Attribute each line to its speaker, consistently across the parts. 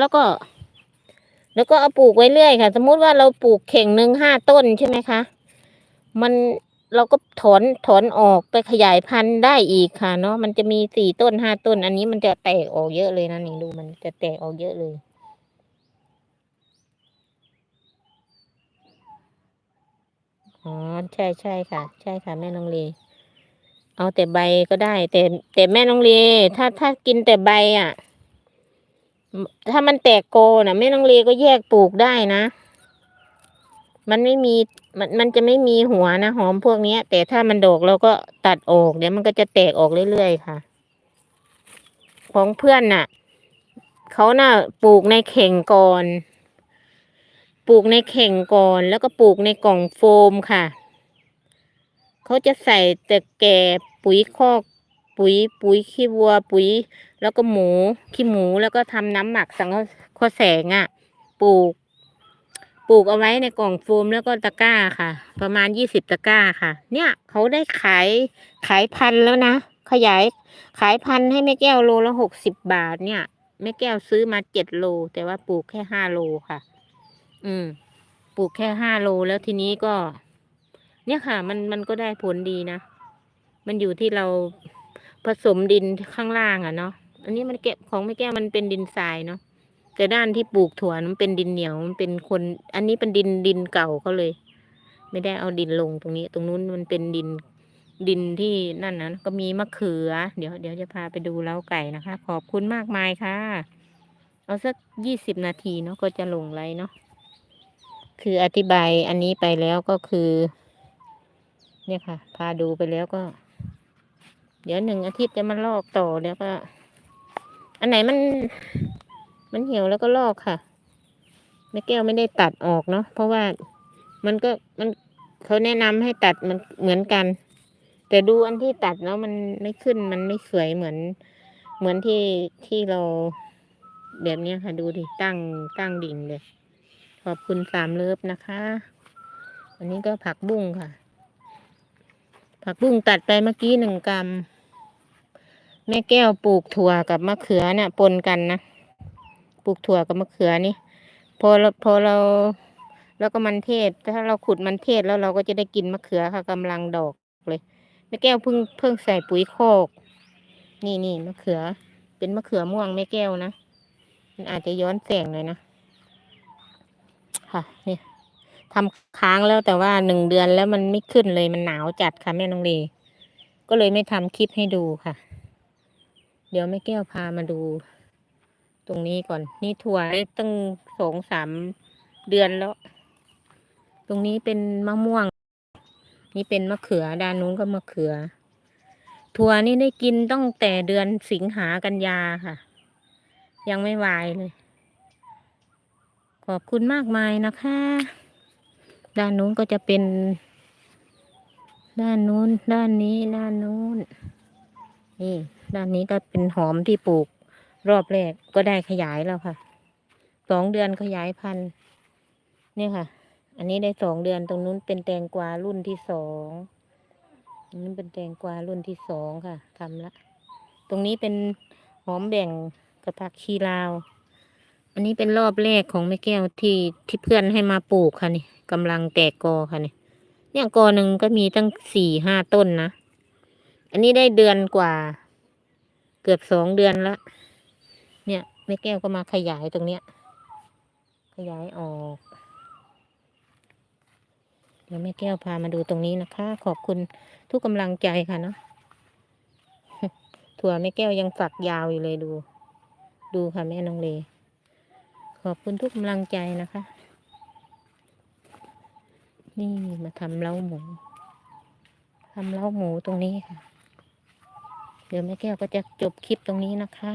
Speaker 1: แล้วก็ แล้วก็เอาปลูกไว้เรื่อยค่ะ สมมุติว่าเราปลูกเข่งหนึ่งห้าต้นใช่ไหมคะ มันเราก็ถอนถอนออกไปขยายพันธุ์ได้อีกค่ะ เนาะมันจะมีสี่ต้นห้าต้น อันนี้มันจะแตกออกเยอะเลยนะนี่ดูมันจะแตกออกเยอะเลยอ๋อใช่ใช่ค่ะ ใช่ค่ะ แม่น้องเลเอาแต่ใบก็ได้ แต่แต่แม่น้องเลถ้าถ้ากินแต่ใบอะ ถ้ามันแตกโกน่ะแม่น้องเลก็แยกปลูกได้นะ มันไม่มีมันมันจะไม่มีหัวนะหอมพวกนี้แต่ถ้ามันดกเราก็ตัดออกเดี๋ยวมันก็จะแตกออกเรื่อยๆค่ะ ของเพื่อนน่ะเขาน่ะปลูกในเข่งก่อน ปลูกในเข่งก่อนแล้วก็ปลูกในกล่องโฟมค่ะ เขาจะใส่แต่แก่ปุ๋ยคอก ปุ๋ยปุ๋ยขี้วัว ปุ๋ย แล้วก็หมูขี้หมูแล้วก็ทำน้ำหมักสังเคราะห์แสงอะ่ะปลูก ปลูกเอาไว้ในกล่องโฟมแล้วก็ตะกร้าค่ะ ประมาณยี่สิบตะกร้าค่ะ เนี่ยเขาได้ขายขายพันแล้วนะขยายขายพันให้แม่แก้วโลละหกสิบบาทเนี่ยแม่แก้วซื้อมาเจ็ดโล แต่ว่าปลูกแค่ห้าโลค่ะ อืม ปลูกแค่ห้าโลแล้วทีนี้ก็ เนี่ยค่ะ มันมันก็ได้ผลดีนะ มันอยู่ที่เรา ผสมดินข้างล่างอะเนาะอันนี้มันเก็บของแม่แก้วมันเป็นดินทรายเนาะแต่ด้านที่ปลูกถั่วมันเป็นดินเหนียวมันเป็นคน อันนี้เป็นดินดินเก่าเขาเลย ไม่ได้เอาดินลงตรงนี้ ตรงนู้นมันเป็นดินดินที่นั่นนะก็มีมะเขือ เดี๋ยวเดี๋ยวจะพาไปดูเล้าไก่นะคะ ขอบคุณมากมายค่ะ เอาสักยี่สิบนาทีเนาะก็จะลงไลน์เนาะคืออธิบายอันนี้ไปแล้วก็คือ เนี่ยค่ะ พาดูไปแล้วก็ เดี๋ยวหนึ่งอาทิตย์จะมาลอกต่อแล้วก็ อันไหนมัน มันเหี่ยวแล้วก็ลอกค่ะแม่แก้วไม่ได้ตัดออกเนาะเพราะว่ามันก็มันเขาแนะนำให้ตัดมันเหมือนกัน แต่ดูอันที่ตัดแล้วมันไม่ขึ้นมันไม่สวยเหมือน เหมือนที่ที่เราแบบเนี้ค่ะ ดูดิตั้งตั้งดิ่งเลยขอบคุณสามเลิฟนะคะ อันนี้ก็ผักบุ้งค่ะ ผักบุ้งตัดไปเมื่อกี้หนึ่งกรัม แม่แก้วปลูกถั่วกับมะเขือเนี่ยปนกันนะปลูกถั่วกับมะเขือนี่พอเราพอเรา แล้วก็มันเทศถ้าเราขุดมันเทศแล้วเราก็จะได้กินมะเขือค่ะกำลังดอกเลยแม่แก้วเพิ่งเพิ่งใส่ปุ๋ยโคก นี่นี่มะเขือ เป็นมะเขือม่วงแม่แก้วนะมันอาจจะย้อนแสงเลยนะค่ะนี่ทำค้างแล้วแต่ว่าหนึ่งเดือนแล้วมันไม่ขึ้นเลยมันหนาวจัดค่ะแม่น้องเลก็เลยไม่ทำคลิปให้ดูค่ะ เดี๋ยวแม่แก้วพามาดู ตรงนี้ก่อน นี่ถั่วได้ตั้งสองสามเดือนแล้ว ตรงนี้เป็นมะม่วง นี่เป็นมะเขือด้านนู้นก็มะเขือ ถั่วนี่ได้กินตั้งแต่เดือนสิงหากันยาค่ะ ยังไม่วายเลย ขอบคุณมากมายนะคะ ด้านนู้นก็จะเป็น ด้านนู้น ด้านนี้ ด้านนู้น นี่ ด้านนี้ก็เป็นหอมที่ปลูกรอบแรกก็ได้ขยายแล้วค่ะ สองเดือนขยายพันธุ์นี่ค่ะ อันนี้ได้สองเดือนตรงนู้นเป็นแตงกวารุ่นที่สองนี่เป็นแตงกวารุ่นที่สองค่ะทำละ ตรงนี้เป็นหอมแบ่งกับผักชีลาว อันนี้เป็นรอบแรกของแม่แก้วที่ที่เพื่อนให้มาปลูกค่ะนี่กำลังแตกกอค่ะนี่เนี่ยกอหนึ่งก็มีตั้งสี่ห้าต้นนะ อันนี้ได้เดือนกว่า เกือบสองเดือนละเนี่ยแม่แก้วก็มาขยายตรงเนี้ย ขยายออก เดี๋ยวแม่แก้วพามาดูตรงนี้นะคะ ขอบคุณทุกกำลังใจค่ะเนาะถั่วแม่แก้วยังฝักยาวอยู่เลยดู ดูค่ะแม่น้องเล ขอบคุณทุกกำลังใจนะคะ นี่มาทำเล้าหมูทำเล้าหมูตรงนี้ค่ะ เดี๋ยวแม่แก้วก็จะจบคลิปตรงนี้นะคะ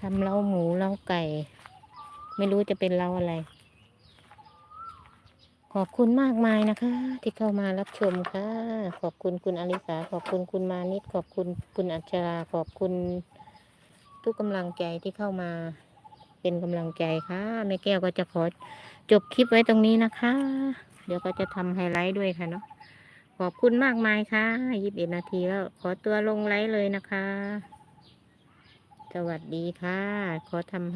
Speaker 1: ทำเล้าหมูเล้าไก่ ไม่รู้จะเป็นเล้าอะไร ขอบคุณมากมายนะคะ ที่เข้ามารับชมค่ะ ขอบคุณคุณอลิสาขอบคุณคุณมานิดขอบคุณคุณอัชราขอบคุณทุกกำลังใจที่เข้ามาเป็นกำลังใจค่ะแม่แก้วก็จะขอจบคลิปไว้ตรงนี้นะคะ เดี๋ยวก็จะทำไฮไลท์ด้วยค่ะเนาะ ขอบคุณมากมายค่ะยี่สิบเอ็ดนาทีแล้ว ขอตัวลงไลฟ์เลยนะคะ สวัสดีค่ะ ขอทำ